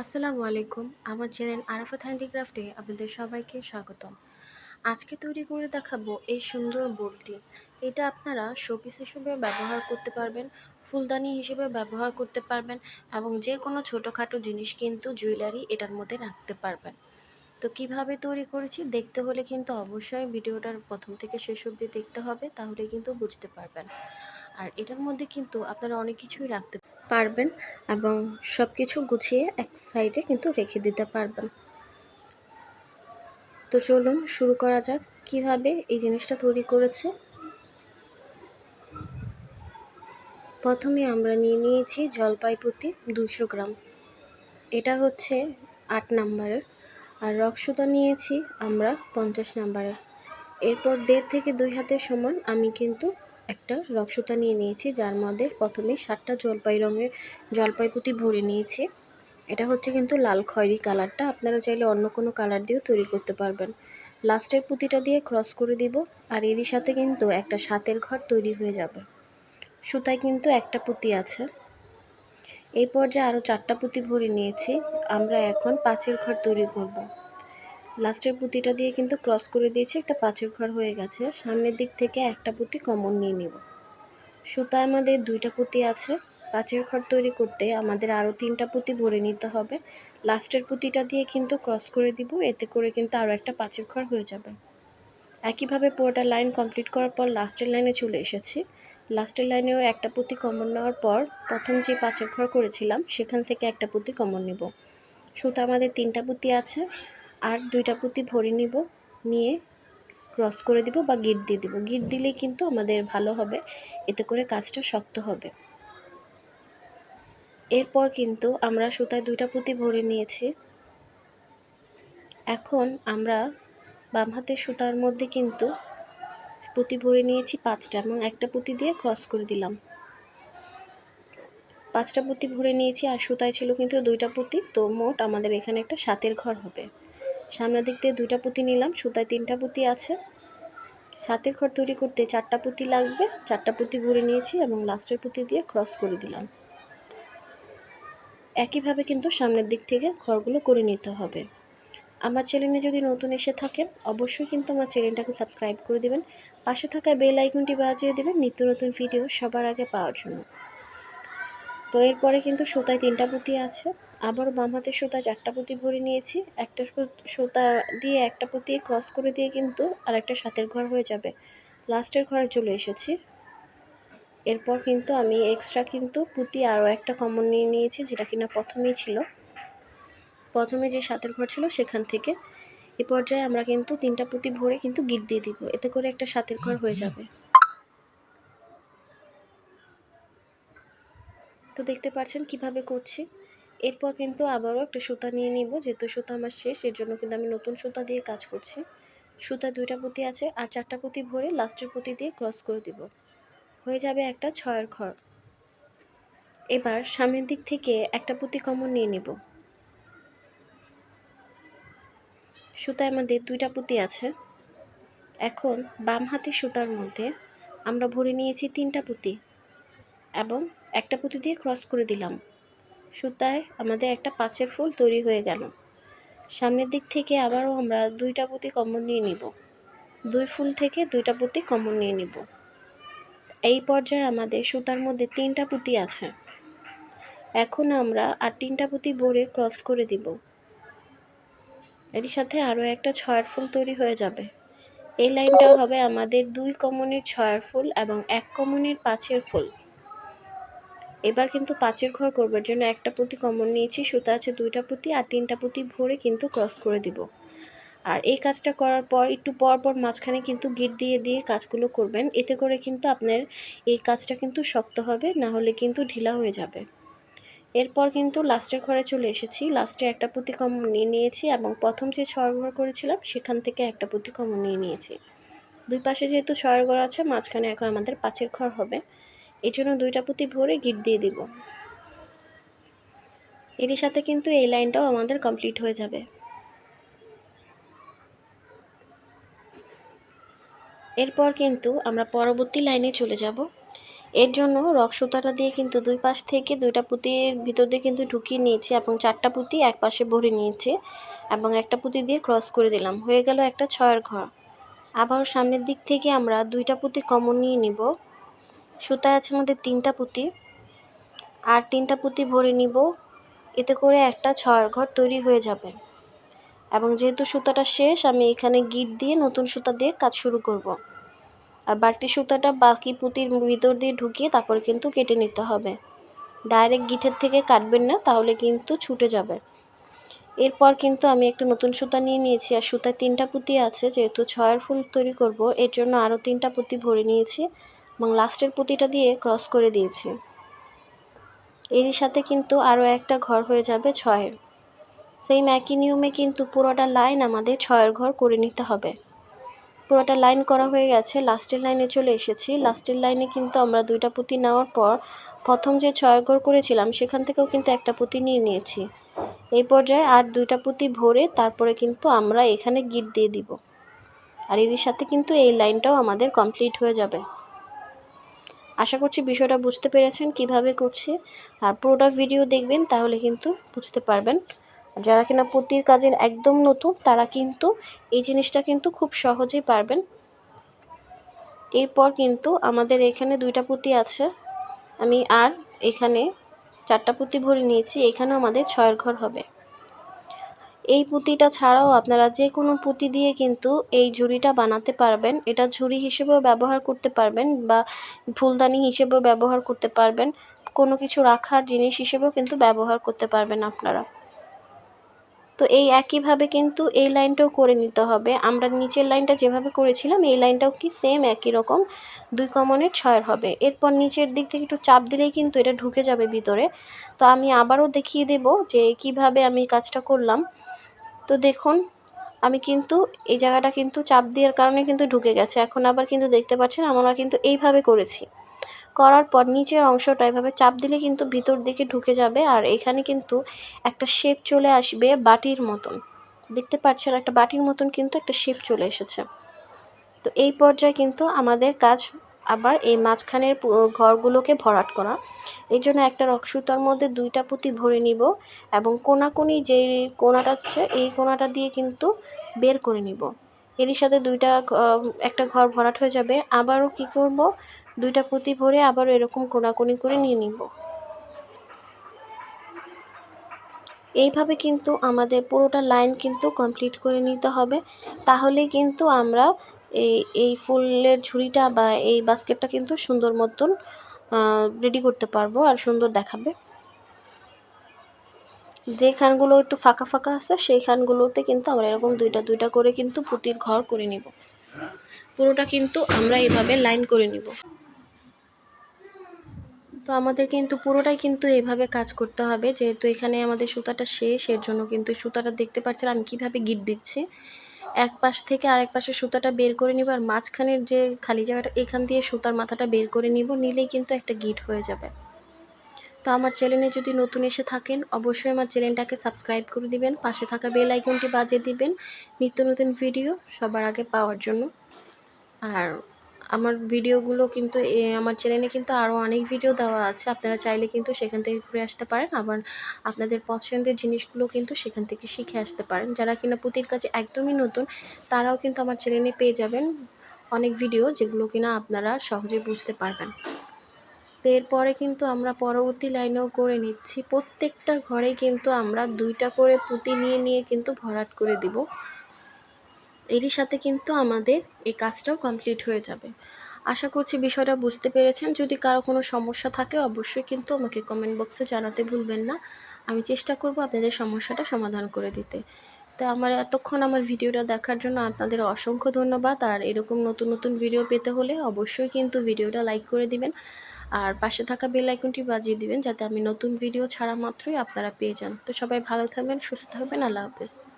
আসসালামু আলাইকুম। আমার চ্যানেল আরাফাত হ্যান্ডিক্রাফটে আপনাদের সবাইকে স্বাগতম। আজকে তৈরি করে দেখাবো এই সুন্দর বোর্ডটি। এটা আপনারা শোপিস হিসেবে ব্যবহার করতে পারবেন, ফুলদানি হিসেবে ব্যবহার করতে পারবেন এবং যে কোনো ছোটোখাটো জিনিস কিন্তু জুয়েলারি এটার মধ্যে রাখতে পারবেন। তো কীভাবে তৈরি করেছি দেখতে হলে কিন্তু অবশ্যই ভিডিওটার প্রথম থেকে শেষ অবধি দেখতে হবে, তাহলে কিন্তু বুঝতে পারবেন। আর এটার মধ্যে কিন্তু আপনারা অনেক কিছুই রাখতে পারবেন এবং সব কিছু গুছিয়ে এক সাইডে কিন্তু রেখে দিতে পারবেন। তো চলুন শুরু করা যাক কীভাবে এই জিনিসটা তৈরি করেছে। প্রথমে আমরা নিয়ে নিয়েছি জলপাইপতি দুশো গ্রাম। এটা হচ্ছে আট নাম্বারের। আর রক্সুতা নিয়েছি আমরা পঞ্চাশ নাম্বারের। এরপর দেড় থেকে দুই হাতের সমান আমি কিন্তু একটা রক্সুতা নিয়ে নিয়েছি, যার মধ্যে প্রথমে সাতটা জলপাই রঙের জলপাই পুঁতি ভরে নিয়েছি। এটা হচ্ছে কিন্তু লাল খয়েরি কালারটা, আপনারা চাইলে অন্য কোনো কালার দিয়েও তৈরি করতে পারবেন। লাস্টের পুঁতিটা দিয়ে ক্রস করে দিব, আর এরই সাথে কিন্তু একটা সাতের ঘর তৈরি হয়ে যাবে। সুতায় কিন্তু একটা পুঁতি আছে। এই পর্যায়ে আরও চারটা পুঁতি ভরে নিয়েছি, আমরা এখন পাঁচের ঘর তৈরি করব। লাস্টের পুঁতিটা দিয়ে কিন্তু ক্রস করে দিয়েছি, একটা পাঁচের ঘর হয়ে গেছে। সামনের দিক থেকে একটা পুঁতি কমন নিয়ে নেব। সুতা আমাদের দুইটা পুঁতি আছে। পাঁচের ঘর তৈরি করতে আমাদের আরও তিনটা পুঁতি ভরে নিতে হবে। লাস্টের পুঁতিটা দিয়ে কিন্তু ক্রস করে দিব, এতে করে কিন্তু আরও একটা পাঁচের ঘর হয়ে যাবে। একইভাবে পুরোটা লাইন কমপ্লিট করার পর লাস্টের লাইনে চলে এসেছি। লাস্টের লাইনেও একটা পুঁতি কমন নেওয়ার পর প্রথম যে পাঁচের ঘর করেছিলাম, সেখান থেকে একটা পুঁতি কমন নেব। সুতা আমাদের তিনটা পুঁতি আছে। আর দুইটা পুঁতি ভরে নিব, নিয়ে ক্রস করে দিব বা গিট দিয়ে দিব। গিট দিলেই কিন্তু আমাদের ভালো হবে, এতে করে কাজটা শক্ত হবে। এরপর কিন্তু আমরা সুতায় দুইটা পুঁতি ভরে নিয়েছি। এখন আমরা বাম হাতের সুতার মধ্যে কিন্তু পুঁতি ভরে নিয়েছি পাঁচটা এবং একটা পুঁতি দিয়ে ক্রস করে দিলাম। পাঁচটা পুঁতি ভরে নিয়েছি আর সুতায় ছিল কিন্তু দুইটা পুঁতি, তো মোট আমাদের এখানে একটা সাতের ঘর হবে। সামনের দিক দিয়ে দুইটা পুঁতি নিলাম, সুতায় তিনটা পুঁতি আছে। সাতের ঘর তৈরি করতে চারটা পুঁতি লাগবে। চারটা পুঁতি ভরে নিয়েছি এবং লাস্টের পুঁতি দিয়ে ক্রস করে দিলাম। একইভাবে কিন্তু সামনের দিক থেকে ঘরগুলো করে নিতে হবে। আমার চ্যানেলে যদি নতুন এসে থাকেন, অবশ্যই কিন্তু আমার চ্যানেলটাকে সাবস্ক্রাইব করে দেবেন। পাশে থাকা বেল আইকনটি বাজিয়ে দেবেন নিত্য নতুন ভিডিও সবার আগে পাওয়ার জন্য। তো এরপরে কিন্তু সুতায় তিনটা পুঁতি আছে। আবার বাম হাতের সুতা চারটা পুঁতি ভরে নিয়েছি, একটা সুতা দিয়ে একটা পুঁতি ক্রস করে দিয়ে কিন্তু আর একটা সাতের ঘর হয়ে যাবে। লাস্টের ঘরে চলে এসেছি। এরপর কিন্তু আমি এক্সট্রা কিন্তু পুঁতি আরও একটা কমন নিয়ে নিয়েছি, যেটা কিনা প্রথমেই ছিল। প্রথমে যে সাতের ঘর ছিল সেখান থেকে। এ পর্যায়ে আমরা কিন্তু তিনটা পুঁতি ভরে কিন্তু গিট দিয়ে দিব, এতে করে একটা সাতের ঘর হয়ে যাবে। তো দেখতে পাচ্ছেন কীভাবে করছি। এরপর কিন্তু আবারও একটা সুতা নিয়ে নিব। যেহেতু সুতা আমার শেষ, এর জন্য কিন্তু আমি নতুন সুতা দিয়ে কাজ করছি। সুতা দুইটা পুঁতি আছে আর চারটা পুঁতি ভরে লাস্টের পুঁতি দিয়ে ক্রস করে দিব। হয়ে যাবে একটা ছয়ের ঘর এবার সামনের দিক থেকে একটা পুঁতি কমন নিয়ে নিব। সুতায় আমাদের দুইটা পুঁতি আছে। এখন বাম হাতে সুতার মধ্যে আমরা ভরে নিয়েছি তিনটা পুঁতি এবং একটা পুঁতি দিয়ে ক্রস করে দিলাম। সুতায় আমাদের একটা পাঁচের ফুল তৈরি হয়ে গেল। সামনের দিক থেকে আবারও আমরা দুইটা পুঁতি কমন নিয়ে নিব। দুই ফুল থেকে দুইটা পুঁতি কমন নিয়ে নিব। এই পর্যায়ে আমাদের সুতার মধ্যে তিনটা পুঁতি আছে। এখন আমরা আর তিনটা পুঁতি ভরে ক্রস করে দিব। এর সাথে আরও একটা ছয়ের ফুল তৈরি হয়ে যাবে। এই লাইনটা হবে আমাদের দুই কমনের ছয়ের ফুল এবং এক কমনের পাঁচের ফুল। এবার কিন্তু পাঁচের ঘর করবার জন্য একটা পুঁতি কমন নিয়েছি, সুতা আছে দুইটা পুঁতি আর তিনটা পুঁতি ভরে কিন্তু ক্রস করে দিব। আর এই কাজটা করার পর একটু পর পর মাঝখানে কিন্তু গিট দিয়ে দিয়ে কাজগুলো করবেন, এতে করে কিন্তু আপনার এই কাজটা কিন্তু শক্ত হবে, না হলে কিন্তু ঢিলা হয়ে যাবে। এরপর কিন্তু লাস্টের ঘরে চলে এসেছি লাস্টে একটা পুঁতি কমন নিয়ে নিয়েছি এবং প্রথম যে ছয় ঘর করেছিলাম, সেখান থেকে একটা পুঁতি কমন নিয়ে নিয়েছি। দুই পাশে যেহেতু ছয়ের ঘর আছে, মাঝখানে এখন আমাদের পাঁচের ঘর হবে। এই জন্য দুইটা পুঁতি ভরে গিট দিয়ে দিব। এরই সাথে কিন্তু এই লাইনটাও আমাদের কমপ্লিট হয়ে যাবে। এরপর কিন্তু আমরা পরবর্তী লাইনে চলে যাব। এর জন্য রক সুতাটা দিয়ে কিন্তু দুই পাশ থেকে দুইটা পুঁতির ভিতর দিয়ে কিন্তু ঢুকিয়ে নিয়েছি এবং চারটা পুঁতি এক পাশে ভরে নিয়েছি এবং একটা পুঁতি দিয়ে ক্রস করে দিলাম। হয়ে গেল একটা ছয়ের ঘর। আবার সামনের দিক থেকে আমরা দুইটা পুঁতি কমন নিয়ে নিব। সুতায় আছে আমাদের তিনটা পুঁতি। আর তিনটা পুঁতি ভরে নিব, এতে করে একটা ছয়ের ঘর তৈরি হয়ে যাবে। এবং যেহেতু সুতাটা শেষ, আমি এখানে গিট দিয়ে নতুন সুতা দিয়ে কাজ শুরু করব। আর বাড়তি সুতাটা বাকি পুঁতির ভিতর দিয়ে ঢুকিয়ে তারপর কিন্তু কেটে নিতে হবে। ডাইরেক্ট গিটের থেকে কাটবেন না, তাহলে কিন্তু ছুটে যাবে। এরপর কিন্তু আমি একটা নতুন সুতা নিয়ে নিয়েছি, আর সুতায় তিনটা পুঁতি আছে, যেহেতু ছয়ের ফুল তৈরি করব, এর জন্য আরও তিনটা পুঁতি ভরে নিয়েছি। এবং লাস্টের পুঁতিটা দিয়ে ক্রস করে দিয়েছি। এরই সাথে কিন্তু আরও একটা ঘর হয়ে যাবে ছয়ের। সেম একই নিয়মে কিন্তু পুরোটা লাইন আমাদের ছয়ের ঘর করে নিতে হবে। পুরোটা লাইন করা হয়ে গেছে, লাস্টের লাইনে চলে এসেছি। লাস্টের লাইনে কিন্তু আমরা দুইটা পুঁতি নেওয়ার পর প্রথম যে ছয়ের ঘর করেছিলাম, সেখান থেকেও কিন্তু একটা পুঁতি নিয়ে নিয়েছি। এই পর্যায়ে আর দুইটা পুঁতি ভরে তারপরে কিন্তু আমরা এখানে গিট দিয়ে দিব। আর এর সাথে কিন্তু এই লাইনটাও আমাদের কমপ্লিট হয়ে যাবে। আশা করছি বিষয়টা বুঝতে পেরেছেন কীভাবে করছি। আর পুরোটা ভিডিও দেখবেন, তাহলে কিন্তু বুঝতে পারবেন। যারা কিনা পুঁতির কাজের একদম নতুন, তারা কিন্তু এই জিনিসটা কিন্তু খুব সহজেই পারবেন। এরপর কিন্তু আমাদের এখানে দুইটা পুঁতি আছে। আমি আর এখানে চারটা পুঁতি ভরে নিয়েছি, এখানেও আমাদের ছয়ের ঘর হবে। এই পুঁতিটা ছাড়াও আপনারা যে কোনো পুঁতি দিয়ে কিন্তু এই ঝুড়িটা বানাতে পারবেন। এটা ঝুড়ি হিসেবেও ব্যবহার করতে পারবেন বা ফুলদানি হিসেবেও ব্যবহার করতে পারবেন। কোনো কিছু রাখার জিনিস হিসেবেও কিন্তু ব্যবহার করতে পারবেন আপনারা। তো এই একইভাবে কিন্তু এই লাইনটাও করে নিতে হবে। আমরা নিচের লাইনটা যেভাবে করেছিলাম, এই লাইনটাও কি সেম একই রকম। দুই কমনের ছয়ের হবে। এরপর নিচের দিক থেকে একটু চাপ দিলেই কিন্তু এটা ঢুকে যাবে ভিতরে। তো আমি আবারও দেখিয়ে দেব যে কীভাবে আমি কাজটা করলাম। তো দেখুন, আমি কিন্তু এই জায়গাটা কিন্তু চাপ দেওয়ার কারণে কিন্তু ঢুকে গেছে। এখন আবার কিন্তু দেখতে পাচ্ছেন, আমরা কিন্তু এইভাবে করেছি। করার পর নিচের অংশটা এভাবে চাপ দিলে কিন্তু ভিতর দিকে ঢুকে যাবে আর এখানে কিন্তু একটা শেপ চলে আসবে বাটির মতন। দেখতে পাচ্ছেন, একটা বাটির মতন কিন্তু একটা শেপ চলে এসেছে। তো এই পর্যায়ে কিন্তু আমাদের কাজ আবার এই মাঝখানের ঘরগুলোকে ভরাট করা। এই জন্য একটা রক্সুতার মধ্যে দুইটা পুঁতি ভরে নিব এবং কোনাকুনি যে কোনাটা আছে, এই কোনাটা দিয়ে কিন্তু বের করে নিব। এরই সাথে দুইটা একটা ঘর ভরাট হয়ে যাবে। আবারও কি করব? দুইটা পুঁতি ভরে আবারও এরকম কোনাকুনি করে নিয়ে নিব। এইভাবে কিন্তু আমাদের পুরোটা লাইন কিন্তু কমপ্লিট করে নিতে হবে। তাহলেই কিন্তু আমরা এই এই ফুলের ঝুড়িটা বা এই বাস্কেটটা কিন্তু সুন্দর মতন রেডি করতে পারব আর সুন্দর দেখাবে। যে খানগুলো একটু ফাঁকা ফাঁকা আছে, সেই খানগুলোতে কিন্তু আমরা এরকম দুইটা দুইটা করে কিন্তু পুঁতির ঘর করে নিব। পুরোটা কিন্তু আমরা এভাবে লাইন করে নিব। তো আমাদের কিন্তু পুরোটাই কিন্তু এভাবে কাজ করতে হবে, যেহেতু এখানে আমাদের সুতাটা শেষ, এর জন্য কিন্তু সুতাটা দেখতে পাচ্ছেন আমি কীভাবে গিট দিচ্ছি। এক পাশ থেকে আরেক পাশে সুতাটা বের করে নিব আর মাঝখানের যে খালি জায়গাটা, এখান দিয়ে সুতার মাথাটা বের করে নিব, নিলেই কিন্তু একটা গিট হয়ে যাবে। তো আমার চ্যানেলে যদি নতুন এসে থাকেন, অবশ্যই আমার চ্যানেলটাকে সাবস্ক্রাইব করে দিবেন, পাশে থাকা বেল আইকনটি বাজিয়ে দিবেন, নিত্য নতুন ভিডিও সবার আগে পাওয়ার জন্য। আর আমার ভিডিওগুলো কিন্তু আমার চ্যানেলে কিন্তু আরও অনেক ভিডিও দেওয়া আছে। আপনারা চাইলে কিন্তু সেখান থেকে ঘুরে আসতে পারেন। আবার আপনাদের পছন্দের জিনিসগুলো কিন্তু সেখান থেকে শিখে আসতে পারেন। যারা কিনা পুঁতির কাছে একদমই নতুন, তারাও কিন্তু আমার চ্যানেলে পেয়ে যাবেন অনেক ভিডিও যেগুলো কিনা আপনারা সহজে বুঝতে পারবেন। এরপরে কিন্তু আমরা পরবর্তী লাইনেও করে নিচ্ছি। প্রত্যেকটা ঘরে কিন্তু আমরা দুইটা করে পুঁতি নিয়ে নিয়ে কিন্তু ভরাট করে দিব। এরই সাথে কিন্তু আমাদের এই কাজটাও কমপ্লিট হয়ে যাবে। আশা করছি বিষয়টা বুঝতে পেরেছেন। যদি কারও কোনো সমস্যা থাকে, অবশ্যই কিন্তু আমাকে কমেন্ট বক্সে জানাতে ভুলবেন না। আমি চেষ্টা করব আপনাদের সমস্যাটা সমাধান করে দিতে। তো আমার এতক্ষণ আমার ভিডিওটা দেখার জন্য আপনাদের অসংখ্য ধন্যবাদ। আর এরকম নতুন নতুন ভিডিও পেতে হলে অবশ্যই কিন্তু ভিডিওটা লাইক করে দিবেন। আর পাশে থাকা বেল আইকনটি বাজিয়ে দিবেন, যাতে আমি নতুন ভিডিও ছাড়া মাত্রই আপনারা পেয়ে যান। তো সবাই ভালো থাকবেন, সুস্থ থাকবেন। আল্লাহ হাফেজ।